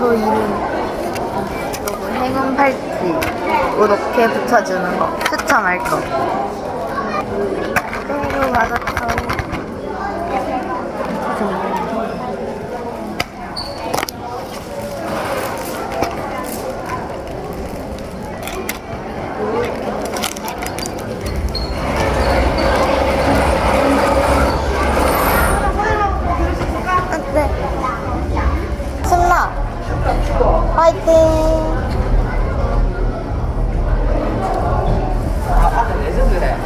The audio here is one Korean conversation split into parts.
저희는 요거 행운 팔찌 이렇게 붙여주는 거 추천할 거. 때로 맞았어. 네. 신나. 파이팅. 레전드네.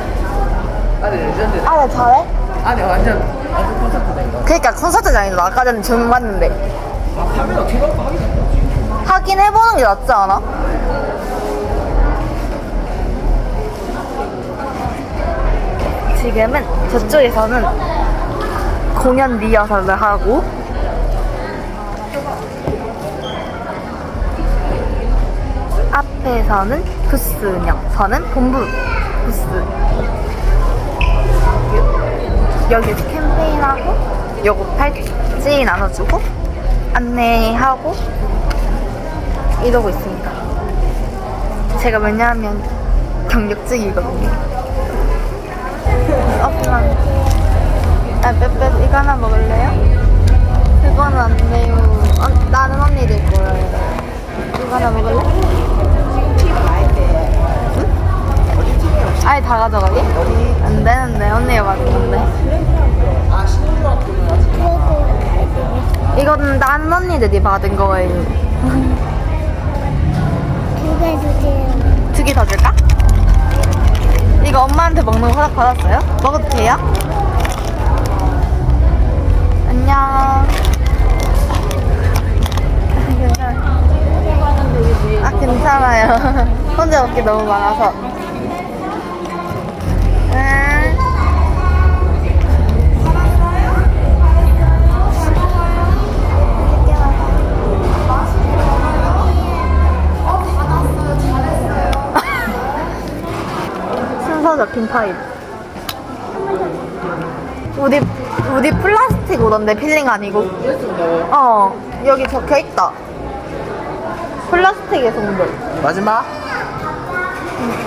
아니 아, 네, 잘해? 아니 완전 완전 콘서트다 이거. 그니까 콘서트장에서 아까 전에 조명 봤는데 아 카메라 어떻게 갖고 하겠어? 하긴 해보는 게 낫지 않아? 지금은 저쪽에서는 공연 리허설을 하고 앞에서는 부스 운영, 저는 본부 부스 여기서 캠페인하고 요거 팔찌 나눠주고 안내하고 이러고 있습니다. 제가 왜냐하면 경력직이거든요. 어프만 아, 빼빼 이거 하나 먹을래요? 그거는 안 돼요. 어, 나는 언니들 거예요. 이거 하나 먹을래? 아예 다 가져가게? 안 되는데 언니가 아직. 이거는 나는 언니들이 받은 거예요. 두 개 주세요. 두 개 더 줄까? 이거 엄마한테 먹는 거 허락 받았어요? 먹어도 돼요? 안녕. 아 괜찮아요. 혼자 먹기 너무 많아서. 적힌 파일. 우리 우리 플라스틱 오던데 필링 아니고. 어 여기 적혀 있다. 플라스틱에서 온 거. 마지막.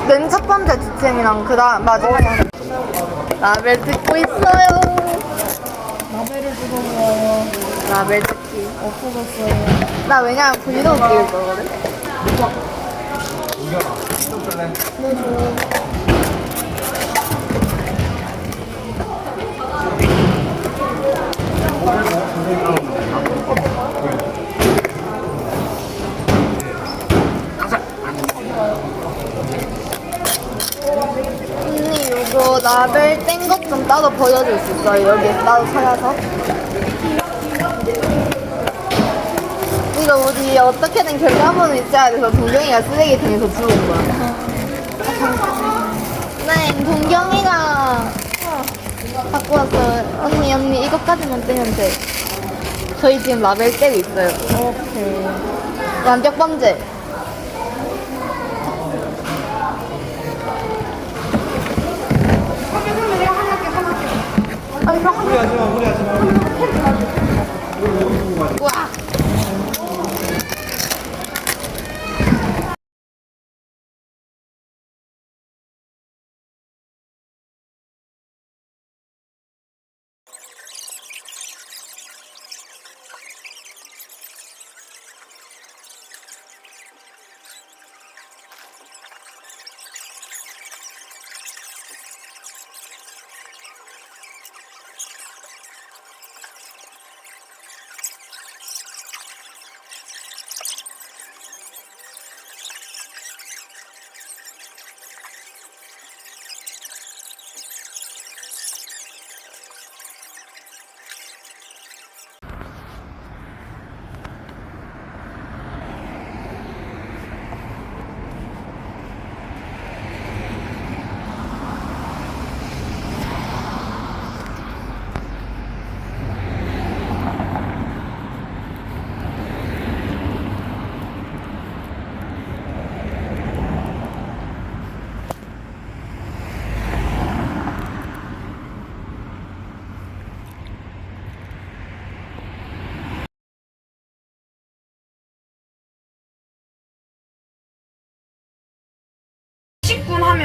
맨 첫 번째 지침이랑 그 다음 마지막에 라벨 듣고 있어요. 라벨을 주고요. 라벨 듣기. 없어졌어요. 나 왜냐면 브이로그 찍을 거거든. 언니 이거 라벨 뗀 것 좀 따로 보여줄 수 있어요? 여기 따로 찾아서. 이거 우리 어떻게든 결과물은 있어야 돼서 동경이가 쓰레기통에서 주운 거야. 네, 동경이가 어, 갖고 왔어요. 언니, 언니, 이것까지만 떼면 돼. 저희 지금 라벨 떼고 있어요. 오케이. 완벽 범죄. 와.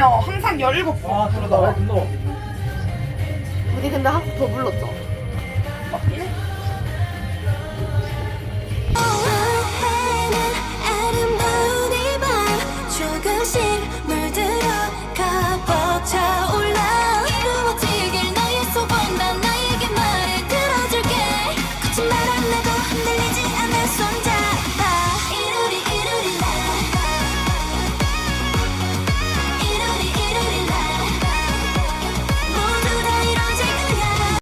항상 17번. 아 그러다 왜 분노 우리 근데 한 번 더 불렀죠.